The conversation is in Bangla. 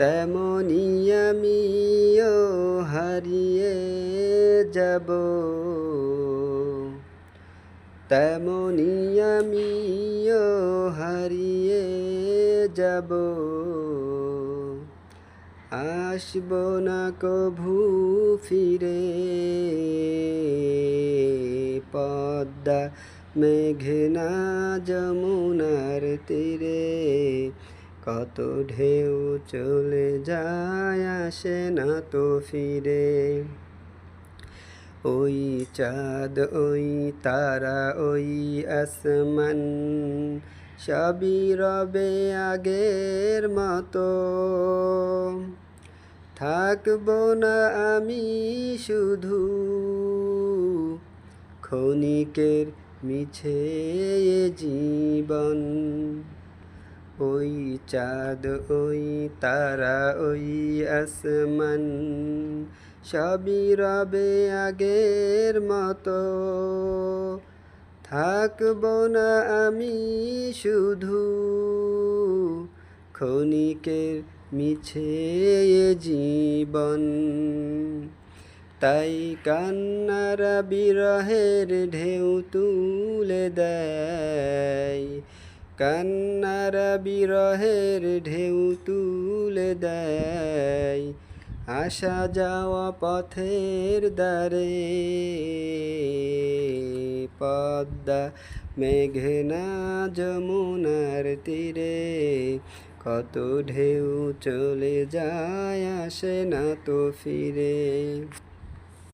তেমনি আমিও হারিয়ে যাব। তেমনি আমিও হারিয়ে যাব। আসব না কভু ফিরে, পদ্মা মেঘনা যমুনার তীরে। কত ঢেউ চলে যায় আসে না তো ফিরে। ওই চাঁদ, ওই তারা, ওই আসমান সবই রবে আগের মতো। থাকব না আমি শুধু ক্ষণিকের মিছে জীবন। ওই চাঁদ, ওই তারা, ওই আসমান, সবই রবে আগের মতো। থাকব না আমি শুধু ক্ষণিকের মিছে জীবন। তাই কান্নারা বিরহের ঢেউ তুলে দেয় কান্নারা বিরহের ঢেউ তুলে দেয়। আসা যাওয়া পথের দ্বারে পদ্মা মেঘনা যমুনার তীরে কত ঢেউ চলে যায় আসে না তো ফিরে।